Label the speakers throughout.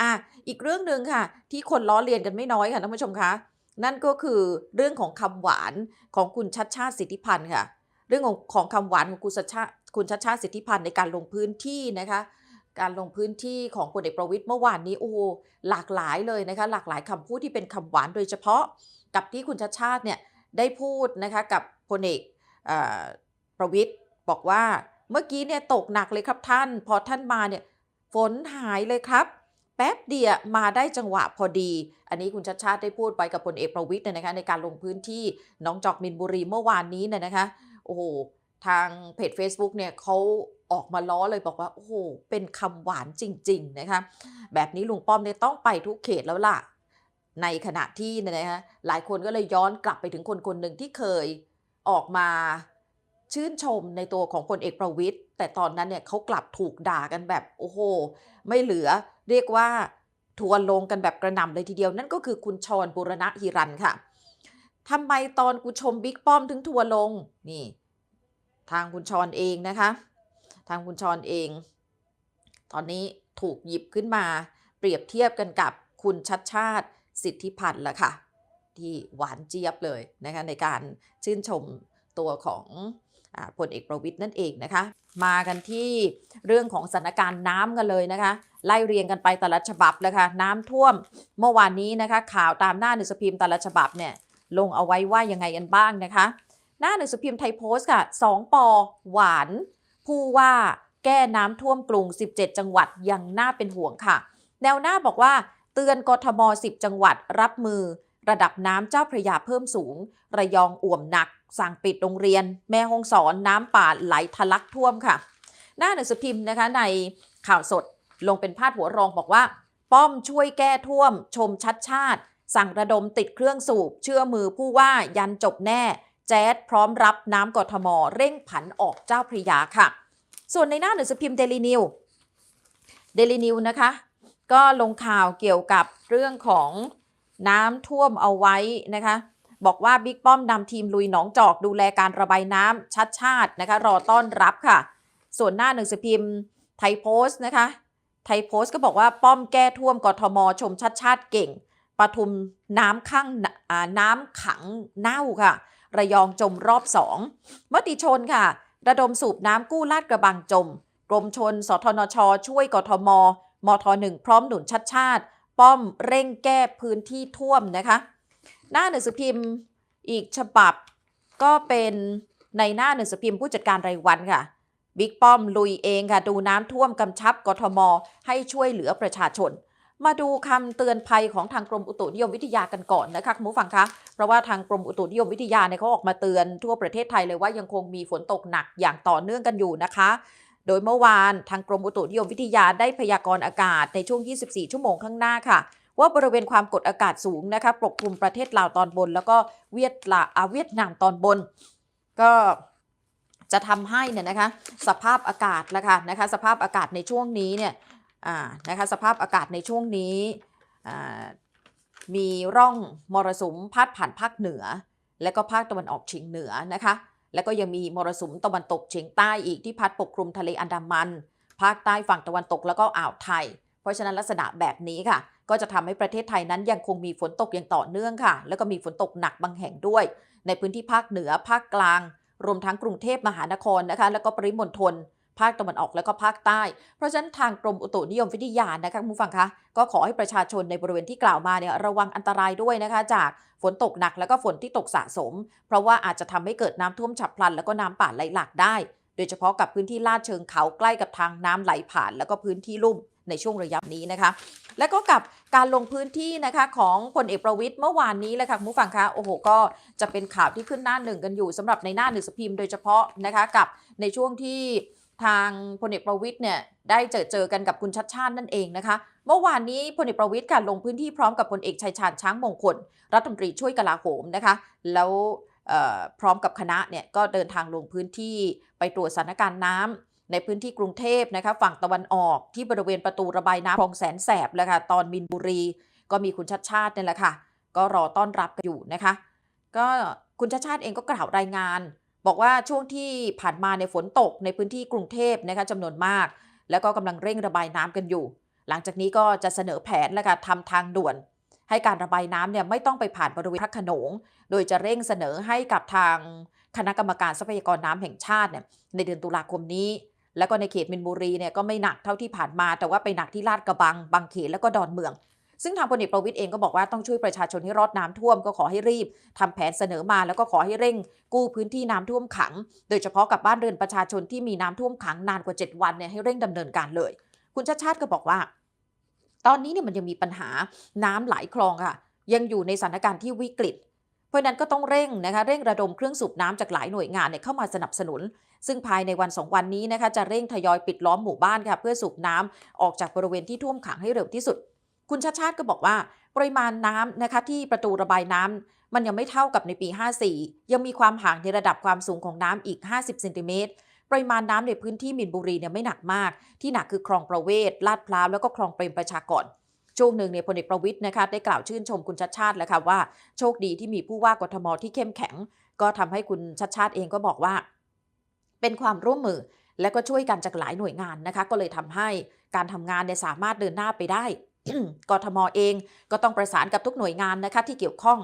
Speaker 1: อะอีกเรื่องหนึ่งค่ะ ที่คนล้อเลียนกันไม่น้อยค่ะท่านผู้ชมคะนั่นก็คือเรื่องของคำหวานของคุณชัดชาติสิทธิพันธ์ค่ะ เรื่องของของคำหวานของคุณชัดชาติคุณชัดชาติสิทธิพันธ์ในการลงพื้นที่นะคะ การลงพื้นที่ของพลเอกประวิตยเมื่อวานนี้โอ้โหหลากหลายเลยนะคะ หลากหลายคำพูดที่เป็นคำหวานโดยเฉพาะกับที่คุณชัดชาติเนี่ยได้พูดนะคะกับพลเอกประวิตยบอกว่าเมื่อกี้เนี่ยตกหนักเลยครับท่าน พอท่านมาเนี่ยฝนหายเลยครับ แป๊บเดียวมาได้จังหวะพอดี อันนี้คุณชัดชาติได้พูดไปกับพลเอกประวิตยเนี่ยนะคะในการลงพื้นที่น้องจอกมินบุรีเมื่อวานนี้เนี่ยนะคะ โอ้โห ทางเพจ Facebook เนี่ยเขาออกมาล้อเลยบอกว่า โอ้โห เป็นคำหวานจริง ๆ นะคะ แบบนี้ลุงป้อมเนี่ยต้องไปทุกเขตแล้วล่ะ ในขณะที่เนี่ยนะคะหลายคนก็เลยย้อนกลับไปถึงคนคนหนึ่งที่เคยออกมาชื่นชมในตัวของพลเอกประวิตยแต่ตอนนั้นเนี่ยเขากลับถูกด่ากันแบบ โอ้โห ไม่เหลือ เรียกว่าทวร์ลงกันแบบกระหน่ำเลยทีเดียวนั่นก็คือคุณชรบุรณะฮิรันค่ะทำไมตอนกูชมบิ๊กป้อมถึงทัวลงนี่ ทางคุณชรเองนะคะ ทางคุณชรเอง ตอนนี้ถูกหยิบขึ้นมา เปรียบเทียบกันกับคุณชัดชาติสิทธิพันธ์ละค่ะ ที่หวานเจี๊ยบเลยนะคะในการชื่นชมตัวของ พลเอกประวิทย์นั่นเองนะคะ มากันที่เรื่องของสถานการณ์น้ำกันเลยนะคะ ไล่เรียงกันไปแต่ละฉบับเลยค่ะน้ำท่วมเมื่อวานนี้นะคะ ข่าวตามหน้าหนังสือพิมพ์แต่ละฉบับเนี่ยลงเอาไว้ว่ายังไงกันบ้างนะคะ หน้าหนังสือพิมพ์ไทยโพสต์ค่ะ2ปอหวาน ผู้ว่าแก้น้ำท่วมกรุง 17 จังหวัดยังน่าเป็นห่วงค่ะ แนวหน้าบอกว่าเตือนกทม 10 จังหวัดรับมือ ระดับน้ำเจ้าพระยาเพิ่มสูง ระยองอ่วมหนัก สั่งปิดโรงเรียน แม่ฮ่องสอนน้ำป่าไหลทะลักท่วมค่ะ หน้าหนังสือพิมพ์นะคะในข่าวสดลงเป็นพาดหัวรองบอกว่า ป้อมช่วยแก้ท่วม ชมชัดชาติ สั่งระดมติดเครื่องสูบ เชื่อมือผู้ว่ายันจบแน่ แจ๊ดพร้อมรับน้ำกทม เร่งผันออกเจ้าพระยาค่ะ ส่วนในหน้าหนังสือพิมพ์เดลีนิวเดลีนิวนะคะ ก็ลงข่าวเกี่ยวกับเรื่องของน้ำท่วมเอาไว้นะคะ บอกว่าบิ๊กป้อมนำทีมลุยหนองจอกดูแลการระบายน้ำชัดชาตินะคะ รอต้อนรับค่ะ ส่วนหน้าหนังสือพิมพ์ไทยโพสต์นะคะ ไทยโพสต์ก็บอกว่าป้อมแก้ท่วมกทม ชมชัดชาติเก่งปทุมน้ำข้างน้ำขังเน่าค่ะ ระยองจมรอบสองมติชนค่ะ ระดมสูบน้ำกู้ลาดกระบังจม กรมชน สทนช ช่วยกทม มทหนึ่งพร้อมหนุนชัดชาติ ป้อมเร่งแก้พื้นที่ท่วมนะคะ หน้าหนังสือพิมพ์อีกฉบับก็เป็นในหน้าหนังสือพิมพ์ผู้จัดการรายวันค่ะบิ๊กป้อมลุยเองค่ะดูน้ำท่วมกำชับกทม ให้ช่วยเหลือประชาชน มาดูคำเตือนภัยของทางกรมอุตุนิยมวิทยากันก่อนนะคะคุณผู้ฟังคะเพราะว่าทางกรมอุตุนิยมวิทยาเนี่ยเขาออกมาเตือนทั่วประเทศไทยเลยว่ายังคงมีฝนตกหนักอย่างต่อเนื่องกันอยู่นะคะ โดยเมื่อวานทางกรมอุตุนิยมวิทยาได้พยากรณ์อากาศในช่วง 24 ชั่วโมงข้างหน้าค่ะ ว่าบริเวณความกดอากาศสูงนะคะปกคลุมประเทศลาวตอนบน แล้วก็เวียดลาอาเวียดนามตอนบน ก็จะทำให้เนี่ยนะคะสภาพอากาศละค่ะนะคะสภาพอากาศในช่วงนี้เนี่ยนะคะสภาพอากาศในช่วงนี้มีร่องมรสุมพาดผ่านภาคเหนือ และก็ภาคตะวันออกเฉียงเหนือนะคะแล้วก็ยังมีมรสุมตะวันตกเฉียงใต้อีกที่พัดปกคลุมทะเลอันดามัน ภาคใต้ฝั่งตะวันตกแล้วก็อ่าวไทย เพราะฉะนั้นลักษณะแบบนี้ค่ะ ก็จะทำให้ประเทศไทยนั้นยังคงมีฝนตกอย่างต่อเนื่องค่ะ แล้วก็มีฝนตกหนักบางแห่งด้วย ในพื้นที่ภาคเหนือภาคกลาง รวมทั้งกรุงเทพมหานครนะคะ แล้วก็ปริมณฑลภาคตะวันออกแล้วก็ภาคใต้ เพราะฉะนั้นทางกรมอุตุนิยมวิทยานะคะคุณผู้ฟังคะ ก็ขอให้ประชาชนในบริเวณที่กล่าวมาเนี่ยระวังอันตรายด้วยนะคะ จากฝนตกหนักแล้วก็ฝนที่ตกสะสม เพราะว่าอาจจะทำให้เกิดน้ำท่วมฉับพลัน แล้วก็น้ำป่าไหลหลากได้ โดยเฉพาะกับพื้นที่ลาดเชิงเขาใกล้กับทางน้ำไหลผ่าน แล้วก็พื้นที่ลุ่ม ในช่วงระยะนี้นะคะ และก็กับการลงพื้นที่นะคะของพลเอกประวิทย์เมื่อวานนี้แหละค่ะคุณผู้ฟังคะโอ้โหก็จะเป็นข่าวที่ขึ้นหน้าหนึ่งกันอยู่สำหรับในหน้าหนึ่งสพิมพ์โดยเฉพาะนะคะกับในช่วงที่ทางพลเอกประวิทย์เนี่ยได้เจอเจอกันกับคุณชัดชาตินั่นเองนะคะ เมื่อวานนี้พลเอกประวิทย์ค่ะลงพื้นที่พร้อมกับพลเอกชัยชาญช้างมงคล รัฐมนตรีช่วยกลาโหมนะคะ แล้วพร้อมกับคณะเนี่ยก็เดินทางลงพื้นที่ไปตรวจสถานการณ์น้ำ ในพื้นที่กรุงเทพนะคะฝั่งตะวันออกที่บริเวณประตูระบายน้ำคลองแสนแสบแล้วค่ะตอนมินบุรี ก็มีคุณชัดชาตินี่แหละค่ะ ก็รอต้อนรับกันอยู่นะคะ ก็คุณชัดชาติเองก็กล่าวรายงาน บอกว่าช่วงที่ผ่านมาในฝนตกในพื้นที่กรุงเทพนะคะจำนวนมาก แล้วก็กำลังเร่งระบายน้ำกันอยู่ หลังจากนี้ก็จะเสนอแผนและการทำทางด่วน ให้การระบายน้ำเนี่ยไม่ต้องไปผ่านบริเวณพระขนง โดยจะเร่งเสนอให้กับทางคณะกรรมการทรัพยากรน้ำแห่งชาติเนี่ยในเดือนตุลาคมนี้ แล้วก็ในเขตมินบุรีเนี่ยก็ไม่หนักเท่าที่ผ่านมา แต่ว่าไปหนักที่ลาดกระบัง บางเขตแล้วก็ดอนเมือง ซึ่งทางพลเอกประวิตยเองก็บอกว่าต้องช่วยประชาชนให้รอดน้ำท่วมก็ขอให้รีบทำแผนเสนอมาแล้วก็ขอให้เร่ง กู้พื้นที่น้ำท่วมขัง โดยเฉพาะกับบ้านเรือนประชาชนที่มีน้ำท่วมขังนานกว่า 7 วันเนี่ยให้เร่งดำเนินการเลย คุณชาติชาติก็บอกว่า ตอนนี้เนี่ยมันยังมีปัญหาน้ำไหลคลองค่ะยังอยู่ในสถานการณ์ที่วิกฤต เพราะนั้นก็ต้องเร่งนะคะเร่งระดมเครื่องสูบน้ำจากหลายหน่วยงานเนี่ยเข้ามาสนับสนุน ซึ่งภายในวันสองวันนี้นะคะจะเร่งทยอยปิดล้อมหมู่บ้านค่ะเพื่อสูบน้ำออกจากบริเวณที่ท่วมขังให้เร็วที่สุด คุณชาติชาติก็บอกว่า ปริมาณน้ำนะคะที่ประตูระบายน้ำมันยังไม่เท่ากับในปี 54 ยังมีความห่างในระดับความสูงของน้ำอีก 50เซนติเมตรปริมาณน้ำในพื้นที่มินบุรีเนี่ยไม่หนักมาก ที่หนักคือคลองประเวศลาดพร้าวแล้วก็คลองเปรมประชากร ช่วงหนึ่งเนี่ยพลเอกประวิตยนะคะได้กล่าวชื่นชมคุณชัดชาติแล้วค่ะว่าโชคดีที่มีผู้ว่ากทมที่เข้มแข็ง ก็ทำให้คุณชัดชาติเองก็บอกว่า เป็นความร่วมมือและก็ช่วยกันจากหลายหน่วยงานนะคะ ก็เลยทำให้การทำงานเนี่ยสามารถเดินหน้าไปได้กทมเองก็ต้องประสานกับทุกหน่วยงานนะคะที่เกี่ยวข้อง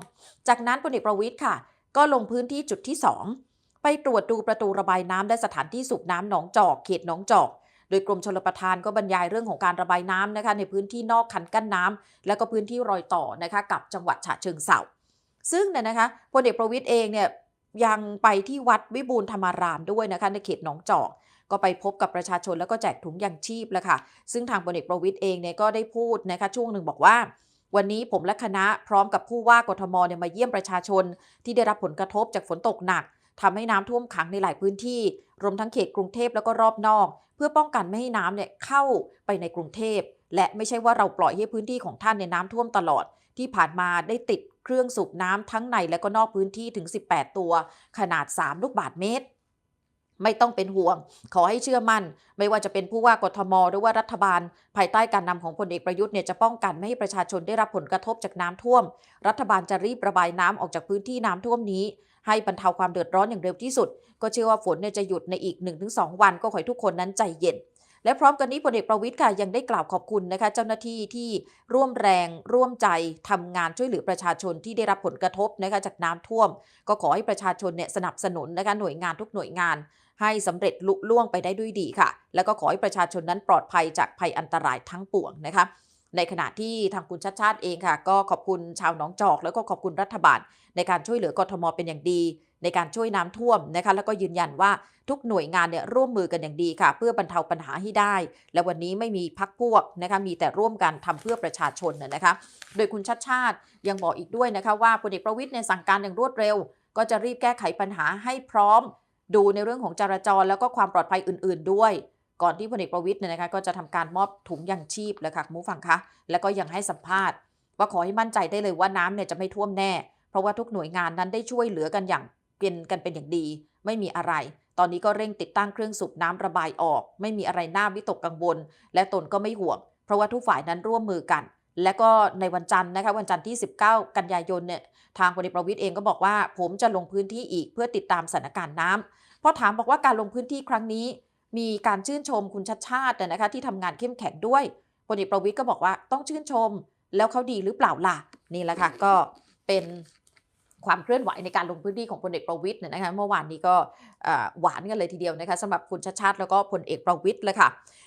Speaker 1: จากนั้นพลเอกประวิตยค่ะ ก็ลงพื้นที่จุดที่ 2 ไปตรวจดูประตูระบายน้ำและสถานที่สูบน้ำหนองจอก เขตหนองจอก โดยกรมชลประทานก็บรรยายเรื่องของการระบายน้ำนะคะในพื้นที่นอกคันกั้นน้ำและก็พื้นที่รอยต่อนะคะกับจังหวัดฉะเชิงเทราซึ่งเนี่ยนะคะพลเอกประวิตยเองเนี่ยยังไปที่วัดวิบูลธรรมารามด้วยนะคะในเขตหนองจอกก็ไปพบกับประชาชนแล้วก็แจกถุงยางชีพแล้วค่ะ ซึ่งทางพลเอกประวิตยเองเนี่ยก็ได้พูดนะคะช่วงหนึ่งบอกว่า วันนี้ผมและคณะพร้อมกับผู้ว่ากทมเนี่ยมาเยี่ยมประชาชน ที่ได้รับผลกระทบจากฝนตกหนัก ทำให้น้ำท่วมขังในหลายพื้นที่ รวมทั้งเขตกรุงเทพแล้วก็รอบนอก เพื่อป้องกันไม่ให้น้ำเนี่ยเข้าไปในกรุงเทพ และไม่ใช่ว่าเราปล่อยให้พื้นที่ของท่านในยน้ำท่วมตลอด ที่ผ่านมาได้ติดเครื่องสูบน้ำทั้งในและก็นอกพื้นที่ถึง 18 ตัว ขนาด 3 ลูกบาศก์เมตร ไม่ต้องเป็นห่วง ขอให้เชื่อมั่น ไม่ว่าจะเป็นผู้ว่ากทม หรือว่ารัฐบาล ภายใต้การนำของพลเอกประยุทธ์เนี่ยจะป้องกันไม่ให้ประชาชนได้รับผลกระทบจากน้ำท่วม รัฐบาลจะรีบระบายน้ำออกจากพื้นที่น้ำท่วมนี้ ให้บรรเทาความเดือดร้อนอย่างเร็วที่สุด ก็เชื่อว่าฝนเนี่ยจะหยุดในอีก 1-2 วันก็ขอให้ทุกคนนั้นใจเย็น และพร้อมกันนี้พลเอกประวิตยค่ะยังได้กล่าวขอบคุณนะคะ เจ้าหน้าที่ที่ร่วมแรงร่วมใจทำงานช่วยเหลือประชาชนที่ได้รับผลกระทบนะคะจากน้ำท่วม ก็ขอให้ประชาชนเนี่ยสนับสนุนนะคะหน่วยงานทุกหน่วยงาน ให้สำเร็จลุล่วงไปได้ด้วยดีค่ะ แล้วก็ขอให้ประชาชนนั้นปลอดภัยจากภัยอันตรายทั้งปวงนะคะ ในขณะที่ทางคุณชาติชาติเองค่ะ ก็ขอบคุณชาวหนองจอก แล้วก็ขอบคุณรัฐบาล ในการช่วยเหลือกทมเป็นอย่างดี ในการช่วยน้ำท่วมนะคะแล้วก็ยืนยันว่าทุกหน่วยงานเนี่ยร่วมมือกันอย่างดีค่ะ เพื่อบรรเทาปัญหาให้ได้ และวันนี้ไม่มีพักพวกนะคะมีแต่ร่วมกันทำเพื่อประชาชนนะนะคะ โดยคุณชาติชาติยังบอกอีกด้วยนะคะว่าพลเอกประวิตยเนี่ยสั่งการอย่างรวดเร็ว ก็จะรีบแก้ไขปัญหาให้พร้อม ดูในเรื่องของจราจรแล้วก็ความปลอดภัยอื่น ๆ ด้วย ก่อนที่พลเอกประวิตยเนี่ยนะคะก็จะทำการมอบถุงยางชีพแล้วค่ะคุณผู้ฟังคะแล้วก็ยังให้สัมภาษณ์ ว่าขอให้มั่นใจได้เลยว่าน้ำเนี่ยจะไม่ท่วมแน่ เพราะว่าทุกหน่วยงานนั้นได้ช่วยเหลือกันอย่างเป็นกันเป็นอย่างดี ไม่มีอะไร ตอนนี้ก็เร่งติดตั้งเครื่องสูบน้ำระบายออก ไม่มีอะไรน่าวิตกกังวล และตนก็ไม่ห่วง เพราะว่าทุกฝ่ายนั้นร่วมมือกัน และก็ในวันจันทร์นะคะวันจันทร์ที่ 19 กันยายนเนี่ยทางพลเอกประวิตยเองก็บอกว่า ผมจะลงพื้นที่อีกเพื่อติดตามสถานการณ์น้ำพอถามบอกว่าการลงพื้นที่ครั้งนี้ มีการชื่นชมคุณชัดชาตินะคะที่ทำงานเข้มแข็งด้วยพลเอกประวิทย์ก็บอกว่าต้องชื่นชมแล้วเขาดีหรือเปล่าล่ะนี่แหละค่ะก็เป็นความเคลื่อนไหวในการลงพื้นที่ของพลเอกประวิทยเนี่ยนะคะเมื่อวานนี้ก็หวานกันเลยทีเดียวนะคะสำหรับคุณชัดชาติแล้วก็พลเอกประวิทย์เลยค่ะ